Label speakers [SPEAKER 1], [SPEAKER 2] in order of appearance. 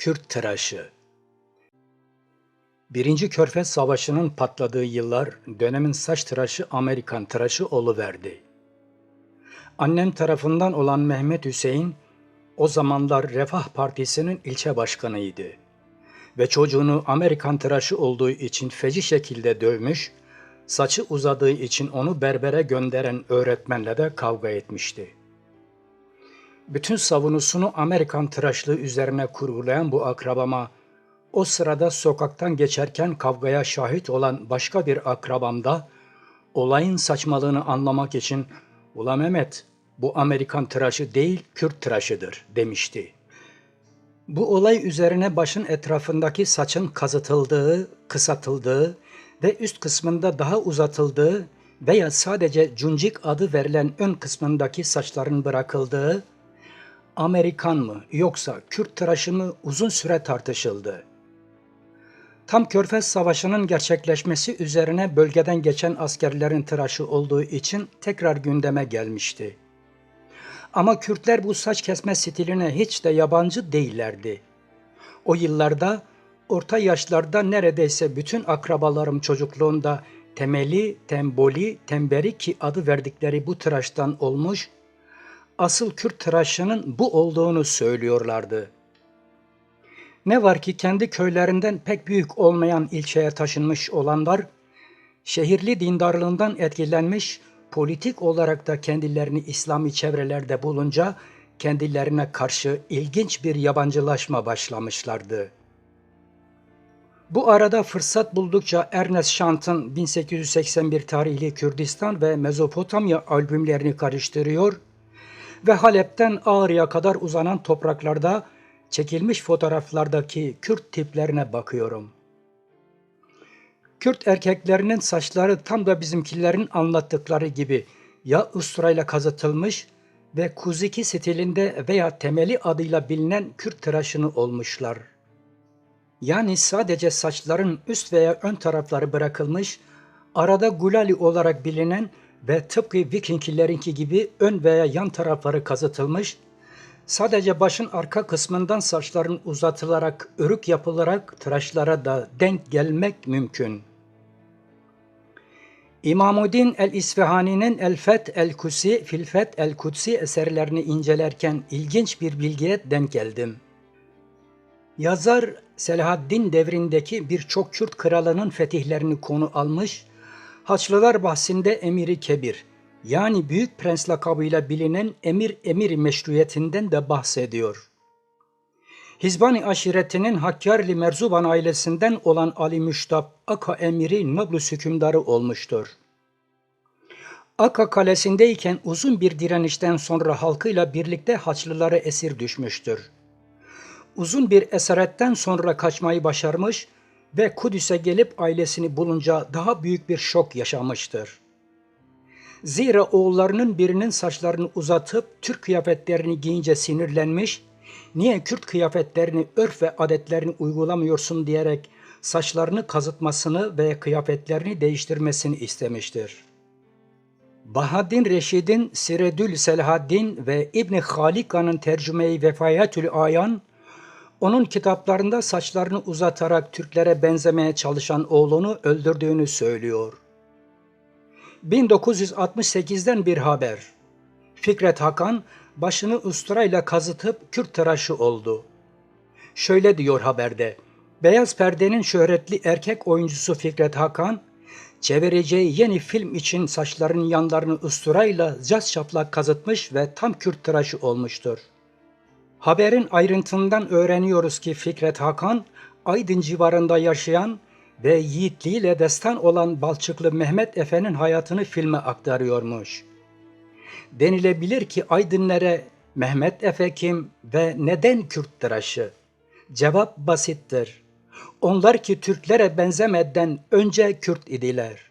[SPEAKER 1] Kürt tıraşı Birinci Körfez Savaşı'nın patladığı yıllar dönemin saç tıraşı Amerikan tıraşı oluverdi. Annem tarafından olan Mehmet Hüseyin o zamanlar Refah Partisi'nin ilçe başkanıydı ve çocuğunu Amerikan tıraşı olduğu için feci şekilde dövmüş, saçı uzadığı için onu berbere gönderen öğretmenle de kavga etmişti. Bütün savunusunu Amerikan tıraşlığı üzerine kurgulayan bu akrabama o sırada sokaktan geçerken kavgaya şahit olan başka bir akrabam da olayın saçmalığını anlamak için "Ula Mehmet, bu Amerikan tıraşı değil, Kürt tıraşıdır." demişti. Bu olay üzerine başın etrafındaki saçın kazıtıldığı, kısaltıldığı ve üst kısmında daha uzatıldığı veya sadece cuncik adı verilen ön kısmındaki saçların bırakıldığı Amerikan mı yoksa Kürt tıraşı mı uzun süre tartışıldı. Tam Körfez Savaşı'nın gerçekleşmesi üzerine bölgeden geçen askerlerin tıraşı olduğu için tekrar gündeme gelmişti. Ama Kürtler bu saç kesme stiline hiç de yabancı değillerdi. O yıllarda orta yaşlarda neredeyse bütün akrabalarım çocukluğunda temeli, temboli, temberiki adı verdikleri bu tıraştan olmuş, asıl Kürt tıraşının bu olduğunu söylüyorlardı. Ne var ki kendi köylerinden pek büyük olmayan ilçeye taşınmış olanlar, şehirli dindarlığından etkilenmiş, politik olarak da kendilerini İslami çevrelerde bulunca kendilerine karşı ilginç bir yabancılaşma başlamışlardı. Bu arada fırsat buldukça Ernest Shant'ın 1881 tarihli Kürdistan ve Mezopotamya albümlerini karıştırıyor ve Halep'ten Ağrı'ya kadar uzanan topraklarda çekilmiş fotoğraflardaki Kürt tiplerine bakıyorum. Kürt erkeklerinin saçları tam da bizimkilerin anlattıkları gibi ya usturayla kazıtılmış ve kuziki stilinde veya temeli adıyla bilinen Kürt tıraşını olmuşlar. Yani sadece saçların üst veya ön tarafları bırakılmış, arada gulali olarak bilinen ve tıpkı Vikinglerinki gibi ön veya yan tarafları kazıtılmış, sadece başın arka kısmından saçların uzatılarak, örük yapılarak tıraşlara da denk gelmek mümkün. İmamuddin el-İsfahani'nin El-Feth el-Kusi, Filfet el-Kutsi eserlerini incelerken ilginç bir bilgiye denk geldim. Yazar Selahaddin devrindeki birçok Kürt kralının fetihlerini konu almış, Haçlılar bahsinde Emiri Kebir, yani Büyük Prens lakabıyla bilinen Emir Emir meşruiyetinden de bahsediyor. Hizbani aşiretinin Hakkari Merzuban ailesinden olan Ali Müştab Aka Emiri Nablus hükümdarı olmuştur. Aka kalesindeyken uzun bir direnişten sonra halkıyla birlikte Haçlılara esir düşmüştür. Uzun bir esaretten sonra kaçmayı başarmış ve Kudüs'e gelip ailesini bulunca daha büyük bir şok yaşamıştır. Zira oğullarının birinin saçlarını uzatıp Türk kıyafetlerini giyince sinirlenmiş, niye Kürt kıyafetlerini, örf ve adetlerini uygulamıyorsun diyerek saçlarını kazıtmasını ve kıyafetlerini değiştirmesini istemiştir. Bahaddin Reşid'in Siredül Selahaddin ve İbni Halika'nın tercümeyi Vefayetül Ayan, onun kitaplarında saçlarını uzatarak Türklere benzemeye çalışan oğlunu öldürdüğünü söylüyor. 1968'den bir haber. Fikret Hakan başını usturayla kazıtıp Kürt tıraşı oldu. Şöyle diyor haberde. Beyaz Perde'nin şöhretli erkek oyuncusu Fikret Hakan, çevireceği yeni film için saçlarının yanlarını usturayla caz şaplak kazıtmış ve tam Kürt tıraşı olmuştur. Haberin ayrıntından öğreniyoruz ki Fikret Hakan, Aydın civarında yaşayan ve yiğitliğiyle destan olan Balçıklı Mehmet Efe'nin hayatını filme aktarıyormuş. Denilebilir ki Aydınlere Mehmet Efe kim ve neden Kürt tıraşı? Cevap basittir. Onlar ki Türklere benzemeden önce Kürt idiler.